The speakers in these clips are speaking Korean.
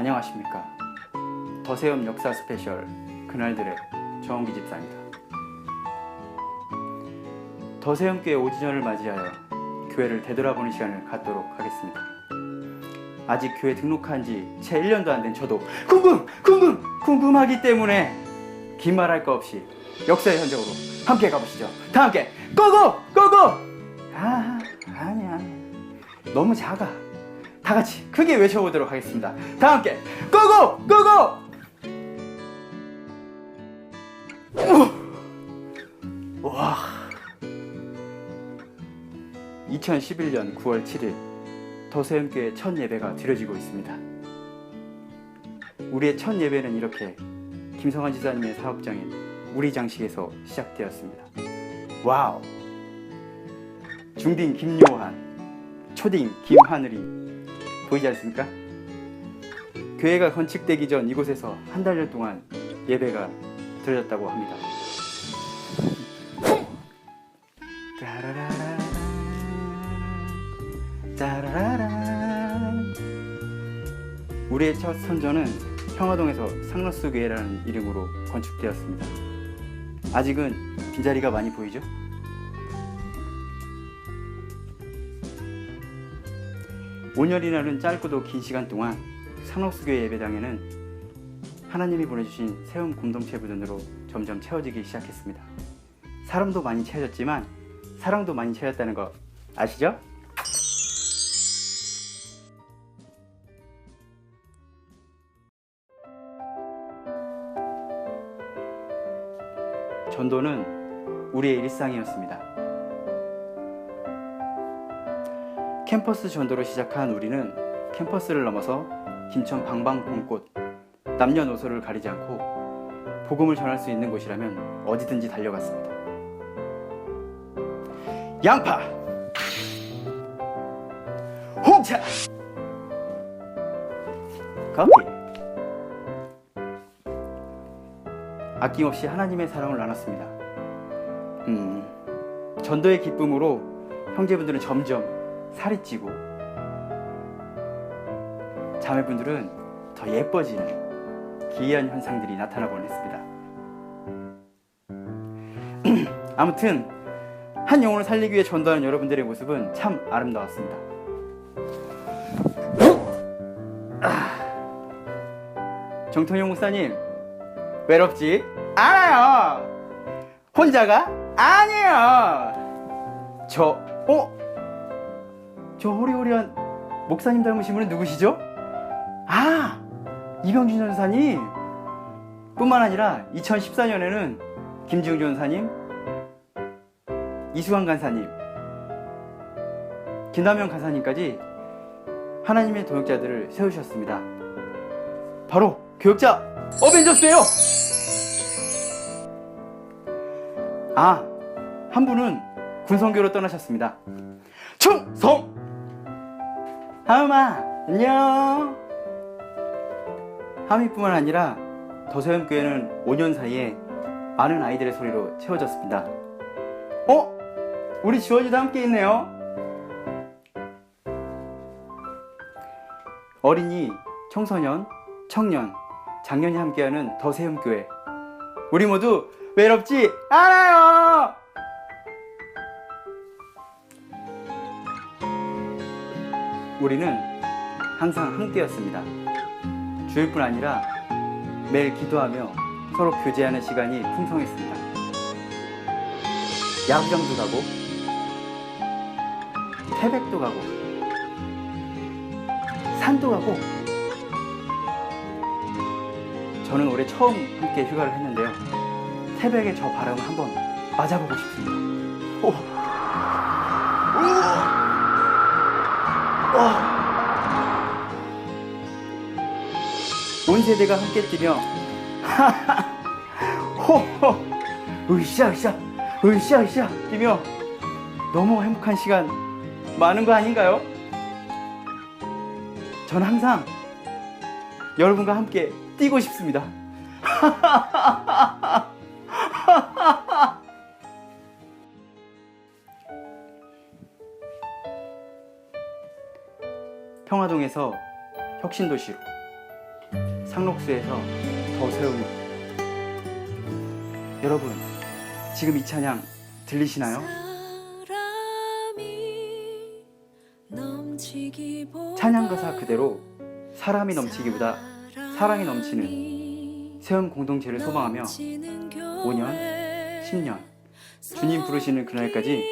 안녕하십니까 더세움 역사 스페셜 그날들의 정원기 집사입니다 더세움교회 오지전을 맞이하여 교회를 되돌아보는 시간을 갖도록 하겠습니다 아직 교회 등록한 지 채 1년도 안 된 저도 궁금! 궁금! 궁금하기 때문에 긴 말 할 거 없이 역사의 현장으로 함께 가보시죠 다 함께 고고! 고고! 아 아니야 너무 작아 다 같이 크게 외쳐보도록 하겠습니다. 다 함께 고고 고고! 우! 와. 2011년 9월 7일 더세움교회 첫 예배가 드려지고 있습니다. 우리의 첫 예배는 이렇게 김성환 지사님의 사업장인 우리 장식에서 시작되었습니다. 와우. 중딩 김요한, 초딩 김하늘이 보이지 않습니까? 교회가 건축되기 전 이곳에서 한 달여 동안 예배가 드려졌다고 합니다. 따라라라, 따라라라. 우리의 첫 선전은 평화동에서 상로스 교회라는 이름으로 건축되었습니다. 아직은 빈자리가 많이 보이죠? 오년이라는 짧고도 긴 시간 동안 상록수교회 예배당에는 하나님이 보내주신 세움 공동체 부전으로 점점 채워지기 시작했습니다. 사람도 많이 채워졌지만 사랑도 많이 채워졌다는 거 아시죠? 전도는 우리의 일상이었습니다. 캠퍼스 전도로 시작한 우리는 캠퍼스를 넘어서 김천 방방곡곳 남녀노소를 가리지 않고 복음을 전할 수 있는 곳이라면 어디든지 달려갔습니다. 양파, 홍차, 커피. 아낌없이 하나님의 사랑을 나눴습니다. 음, 전도의 기쁨으로 형제분들은 점점 살이 찌고 자매분들은 더 예뻐지는 기이한 현상들이 나타나곤 했습니다. 아무튼 한 영혼을 살리기 위해 전도하는 여러분들의 모습은 참 아름다웠습니다. 아, 정통용 목사님 외롭지 않아요. 혼자가 아니에요. 저 어? 저 호리호리한 목사님 닮으신 분은 누구시죠? 아, 이병준 전사님. 뿐만 아니라 2014년에는 김지웅 전사님, 이수환 간사님, 김남현 간사님까지 하나님의 동역자들을 세우셨습니다. 바로 교역자 어벤져스예요. 아, 한 분은 군성교로 떠나셨습니다. 충성! 하음아 안녕. 하미뿐만 아니라 더세움교회는 5년 사이에 많은 아이들의 소리로 채워졌습니다. 어? 우리 지원이도 함께 있네요. 어린이, 청소년, 청년, 장년이 함께하는 더세움교회. 우리 모두 외롭지 않아요 우리는 항상 함께였습니다. 주일뿐 아니라 매일 기도하며 서로 교제하는 시간이 풍성했습니다. 야구장도 가고, 태백도 가고, 산도 가고, 저는 올해 처음 함께 휴가를 했는데요. 태백의 저 바람을 한번 맞아보고 싶습니다. 오. 온 세대가 함께 뛰며 호호 으쌰으쌰 으쌰으쌰 뛰며 너무 행복한 시간 많은 거 아닌가요? 전 항상 여러분과 함께 뛰고 싶습니다. 평화동에서 혁신도시로 상록수에서 더 세우며 여러분 지금 이 찬양 들리시나요? 찬양 가사 그대로 사람이 넘치기보다 사랑이 넘치는 세움 공동체를 소망하며 5년, 10년 주님 부르시는 그날까지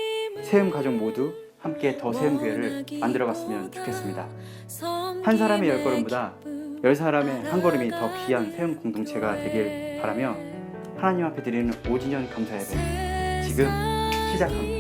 세움 가족 모두 함께 더 세운 교회를 만들어갔으면 좋겠습니다. 한 사람의 열 걸음보다 열 사람의 한 걸음이 더 귀한 세운 공동체가 되길 바라며 하나님 앞에 드리는 5주년 감사 예배 지금 시작합니다.